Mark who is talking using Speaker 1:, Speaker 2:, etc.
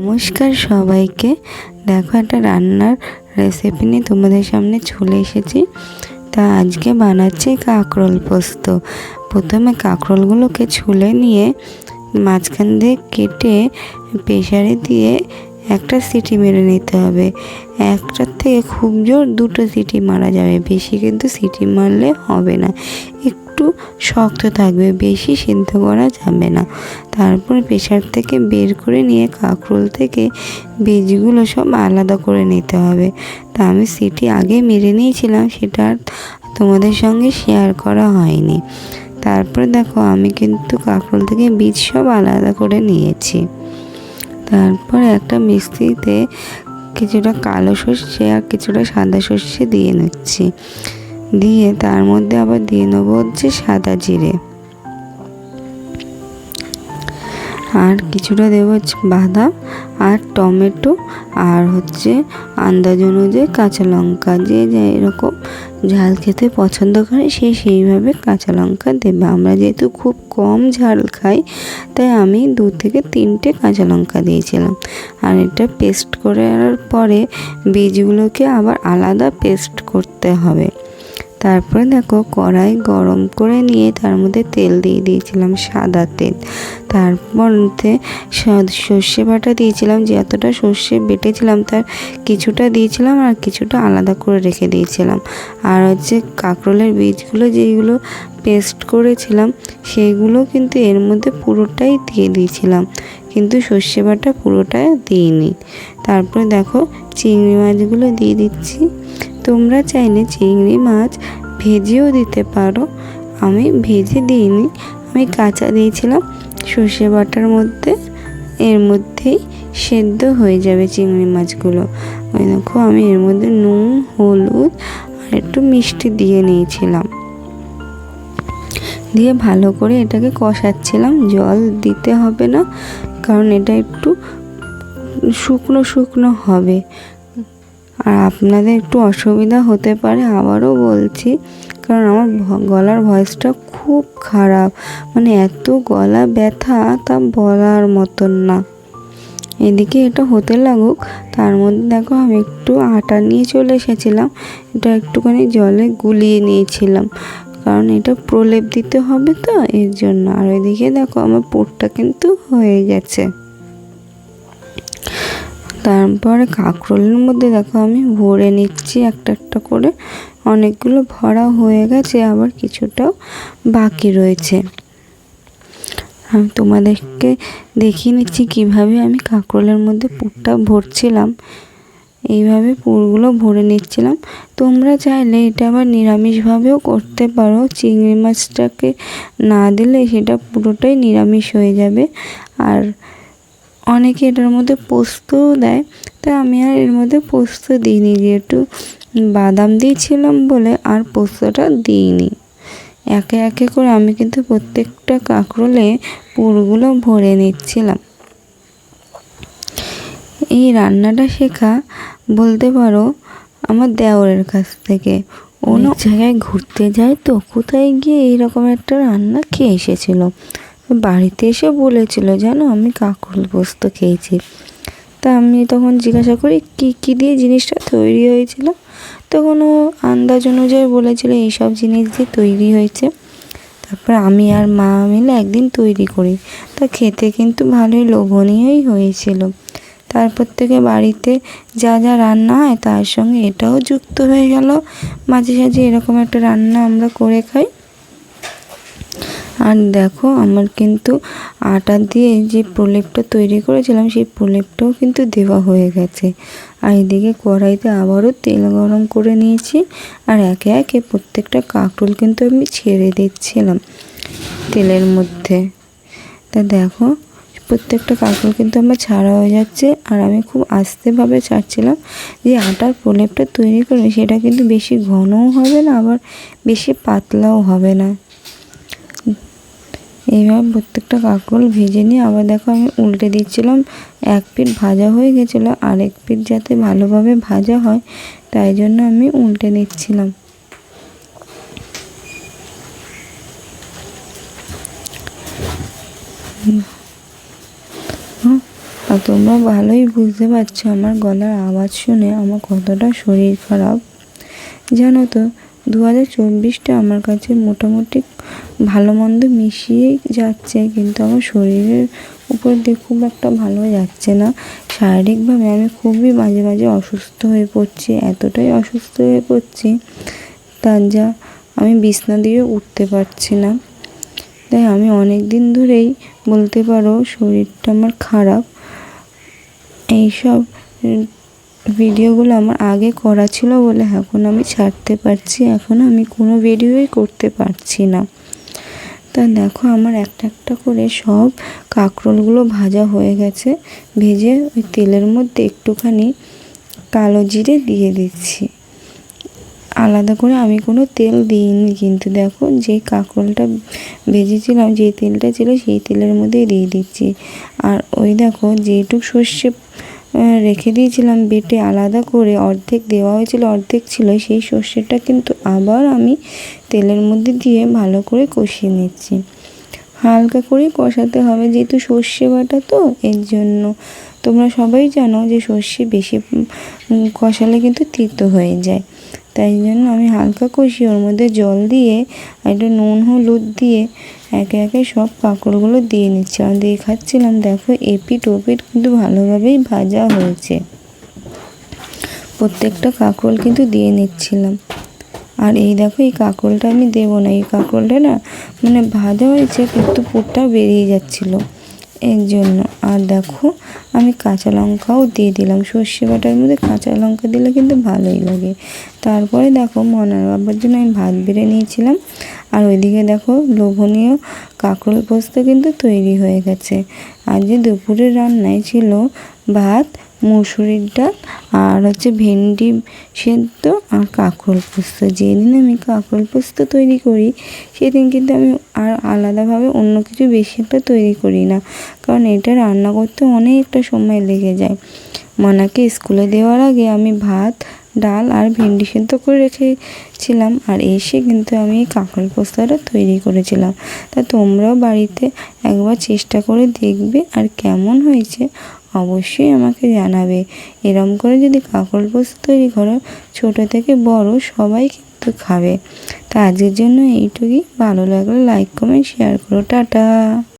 Speaker 1: নমস্কার সবাইকে। দেখো একটা রান্নার রেসিপি নিয়ে তোমাদের সামনে চলে এসেছি। তা আজকে বানাচ্ছি কাঁকরোল পোস্ত। প্রথমে কাঁকরোলগুলোকে ছুলে নিয়ে মাঝখান দিয়ে কেটে প্রেশারে দিয়ে একটা সিটি মেরে নিতে হবে। একটার থেকে খুব জোর দুটো সিটি মারা যাবে। বেশি কিন্তু সিটি মারলে হবে না। একটু শক্ত থাকবে, বেশি সিদ্ধ করা যাবে না। তারপর প্রেশার থেকে বের করে নিয়ে কাঁকরোল থেকে বীজগুলো সব আলাদা করে নিতে হবে। তা আমি সিটি আগে মেরে নিয়েছিলাম, সেটা তোমাদের সঙ্গে শেয়ার করা হয়নি। তারপর দেখো, আমি কিন্তু কাঁকরোল থেকে বীজ সব আলাদা করে নিয়েছি। তারপর একটা মিক্সিতে কিছুটা কালো সর্ষে আর কিছুটা সাদা সর্ষে দিয়ে নিচ্ছি। দিয়ে তার মধ্যে আবার দিয়ে নেব হচ্ছে সাদা জিরে। আর কিছুটা দেবো হচ্ছে বাদাম আর টমেটো আর হচ্ছে আন্দাজ অনুযায়ী কাঁচা লঙ্কা। যে যে এরকম ঝাল খেতে পছন্দ করে সে সেইভাবে কাঁচা লঙ্কা দেবে। আমরা যেহেতু খুব কম ঝাল খাই, তাই আমি দু থেকে তিনটে কাঁচা লঙ্কা দিয়েছিলাম। আর এটা পেস্ট করার পরে বীজগুলোকে আবার আলাদা পেস্ট করতে হবে। তারপরে দেখো কড়াই গরম করে নিয়ে তার মধ্যে তেল দিয়ে দিয়েছিলাম সাদা তেল। তারপর মধ্যে সর্ষে বাটা দিয়েছিলাম যে এতটা সর্ষে বেটেছিলাম তার কিছুটা দিয়েছিলাম আর কিছুটা আলাদা করে রেখে দিয়েছিলাম। আর হচ্ছে কাঁকরোলের বীজগুলো যেগুলো পেস্ট করেছিলাম সেইগুলো কিন্তু এর মধ্যে পুরোটাই দিয়ে দিয়েছিলাম। কিন্তু সর্ষে বাটা পুরোটাই দিইনি। তারপরে দেখো চিংড়ি মাছগুলো দিয়ে দিচ্ছি। তোমরা চাইলে চিংড়ি মাছ ভেজেও দিতে পারো। আমি ভেজে দিইনি, আমি কাঁচা দিয়েছিলাম সর্ষে বাটার মধ্যে। এর মধ্যেই সেদ্ধ হয়ে যাবে চিংড়ি মাছগুলো। ওই দেখো, আমি এর মধ্যে নুন, হলুদ আর একটু মিষ্টি দিয়ে নিয়েছিলাম। দিয়ে ভালো করে এটাকে কষাচ্ছিলাম, জল দিতে হবে না, কারণ এটা একটু শুকনো শুকনো হবে। আর আপনাদের একটু অসুবিধা হতে পারে, আবারও বলছি, কারণ আমার গলার ভয়েসটা খুব খারাপ। মানে এত গলা ব্যথা, তা বলার মতন না। এদিকে এটা হতে লাগুক, তার মধ্যে দেখো আমি একটু আটা নিয়ে চলে এসেছিলাম, এটা একটুখানি জলে গুলিয়ে নিয়েছিলাম। কারণ এটা প্রলেপ দিতে হবে তো, এর জন্য। আর ওইদিকে দেখো আমার পোটটা কিন্তু হয়ে গেছে। তারপরে কাঁকরোলের মধ্যে দেখো আমি ভরে নিচ্ছি একটা একটা করে। অনেকগুলো ভরা হয়ে গেছে, আবার কিছুটাও বাকি রয়েছে। আমি তোমাদেরকে দেখিয়ে নিচ্ছি কীভাবে আমি কাঁকরোলের মধ্যে পুরটা ভরছিলাম। এইভাবে পুরগুলো ভরে নিচ্ছিলাম। তোমরা চাইলে এটা আবার নিরামিষভাবেও করতে পারো। চিংড়ি মাছটাকে না দিলে সেটা পুরোটাই নিরামিষ হয়ে যাবে। আর অনেকে এটার মধ্যে পোস্তও দেয়, তা আমি আর এর মধ্যে পোস্ত দিইনি যেহেতু বাদাম দিয়েছিলাম বলে আর পোস্তটা দিইনি। একে একে করে আমি কিন্তু প্রত্যেকটা কাঁকরোলে পুরগুলো ভরে নিচ্ছিলাম। এই রান্নাটা শেখা বলতে পারো আমার দেওরের কাছ থেকে। অন্য জায়গায় ঘুরতে যায় তো, কোথায় গিয়ে এইরকম একটা রান্না খেয়ে এসেছিল? বাড়িতে এসে বলেছিল, জানো, আমি কাঁকরোল পোস্ত খেয়েছি। তা আমি তখন জিজ্ঞাসা করি, কী কী দিয়ে জিনিসটা তৈরি হয়েছিল? তখন ও আন্দাজ অনুযায়ী বলেছিল, এইসব জিনিস দিয়ে তৈরি হয়েছে। তারপর আমি আর মা মিলে একদিন তৈরি করি। তা খেতে কিন্তু ভালোই লোভনীয়ই হয়েছিল। তারপর থেকে বাড়িতে যা যা রান্না হয় তার সঙ্গে এটাও যুক্ত হয়ে গেল। মাঝে, সাঝে এরকম একটা রান্না আমরা করে খাই। আর দেখো, আমার কিন্তু আটা দিয়ে যে প্রলেপটা তৈরি করেছিলাম, সেই প্রলেপটাও কিন্তু দেওয়া হয়ে গেছে। আর এদিকে কড়াইতে আবারও তেল গরম করে নিয়েছি, আর একে একে প্রত্যেকটা কাঁকরোল কিন্তু আমি ছেড়ে দিচ্ছিলাম তেলের মধ্যে। তা দেখো, প্রত্যেকটা কাঁকরোল কিন্তু আমার ছাড়া হয়ে যাচ্ছে, আর আমি খুব আস্তেভাবে ছাড়ছিলাম যে আটার প্রলেপটা তৈরি করবে সেটা কিন্তু বেশি ঘনও হবে না, আবার বেশি পাতলাও হবে না। এইভাবে প্রত্যেকটা কাঁকরোল ভেজে নিয়ে, আবার দেখো আমি উল্টে দিচ্ছিলাম, এক পিঠ ভাজা হয়ে গেছিল, আরেক পিঠ যাতে ভালোভাবে ভাজা হয়, তাই জন্য আমি উল্টে দিচ্ছিলাম। আর তোমরা ভালোই বুঝতে পারছ, আমার গলার আওয়াজ শুনে আমার কতটা শরীর খারাপ। জানো তো দু হাজার চব্বিশটা আমার কাছে মোটামুটি ভালো মন্দ মিশিয়েই যাচ্ছে, কিন্তু আমার শরীরের উপর দিয়ে খুব একটা ভালো যাচ্ছে না। শারীরিকভাবে আমি খুবই মাঝে মাঝে অসুস্থ হয়ে পড়ছি, এতটাই অসুস্থ হয়ে পড়ছি তার যা আমি বিছনা দিয়ে উঠতে পারছি না। তাই আমি অনেক দিন ধরেই বলতে পারো শরীরটা আমার খারাপ। এইসব ভিডিওগুলো আমার আগে করা ছিল বলে এখন আমি ছাড়তে পারছি, এখন আমি কোনো ভিডিওই করতে পারছি না। তা দেখো আমার একটা একটা করে সব কাঁকরোলগুলো ভাজা হয়ে গেছে, ভেজে ওই তেলের মধ্যে একটুখানি কালো জিরে দিয়ে দিচ্ছি। আলাদা করে আমি কোনো তেল দিইনি, কিন্তু দেখো যে কাঁকরোলটা ভেজেছিলাম, যে তেলটা ছিল সেই তেলের মধ্যেই দিয়ে দিচ্ছি। আর ওই দেখো যেটুক সর্ষে রেখে দিয়েছিলাম বেটে আলাদা করে। অর্ধেক দেওয়া হয়েছিল, অর্ধেক ছিল। সেই সর্ষেটা কিন্তু আবার আমি তেলের মধ্যে দিয়ে ভালো করে কষিয়ে নিচ্ছি। হালকা করে কষাতে হবে, যেহেতু সর্ষে বাটা তো, এর জন্য তোমরা সবাই জানো যে সর্ষে বেশি কষালে কিন্তু তিতো হয়ে যায়। তাই জন্য আমি হালকা কষি, ওর মধ্যে জল দিয়ে আর একটু নুন, হলুদ দিয়ে, একে একে সব কাঁকড়গুলো দিয়ে নিচ্ছি। আর দেখাচ্ছিলাম, দেখো, এপিট ওপিট কিন্তু ভালোভাবেই ভাজা হয়েছে। প্রত্যেকটা কাঁকরোল কিন্তু দিয়ে নিচ্ছিলাম। আর এই দেখো, এই কাঁকরোলটা আমি দেবো না। এই কাঁকরোলটা না মানে ভাজা হয়েছে, কিন্তু পুরটা বেরিয়ে যাচ্ছিল। এর জন্য। আর দেখো, আমি কাঁচা লঙ্কাও দিয়ে দিলাম। সর্ষে বাটার মধ্যে কাঁচা লঙ্কা দিলে কিন্তু ভালোই লাগে। তারপরে দেখো, মনার বাবার জন্য আমি ভাত বেড়ে নিয়েছিলাম। আর ওইদিকে দেখো, লোভনীয় কাঁকরোল পোস্ত কিন্তু তৈরি হয়ে গেছে। যে দুপুরের রান্নায় ছিল ভাত মুসুরির ডাল আর হচ্ছে ভেন্ডি সেদ্ধ আর কাঁকরোল পোস্ত। যেদিন আমি কাঁকরোল পোস্ত তৈরি করি, সেদিন কিন্তু আমি আর আলাদাভাবে অন্য কিছু বেশি একটা তৈরি করি না। কারণ এটা রান্না করতে অনেকটা সময় লেগে যায়। মানাকে স্কুলে দেওয়ার আগে আমি ভাত, ডাল আর ভেন্ডি সেদ্ধ করে রেখেছিলাম আর এসে কিন্তু আমি কাঁকরোল পোস্তটা তৈরি করেছিলাম। তা তোমরাও বাড়িতে একবার চেষ্টা করে দেখবে আর কেমন হয়েছে অবশ্যই আমাকে জানাবে। এরম করে যদি কাকল পোস্ত তৈরি করো, ছোটো থেকে বড় সবাই কিন্তু খাবে। তা আজকের জন্য এইটুকুই। ভালো লাগলে লাইক কমেন্ট শেয়ার করো। টাটা!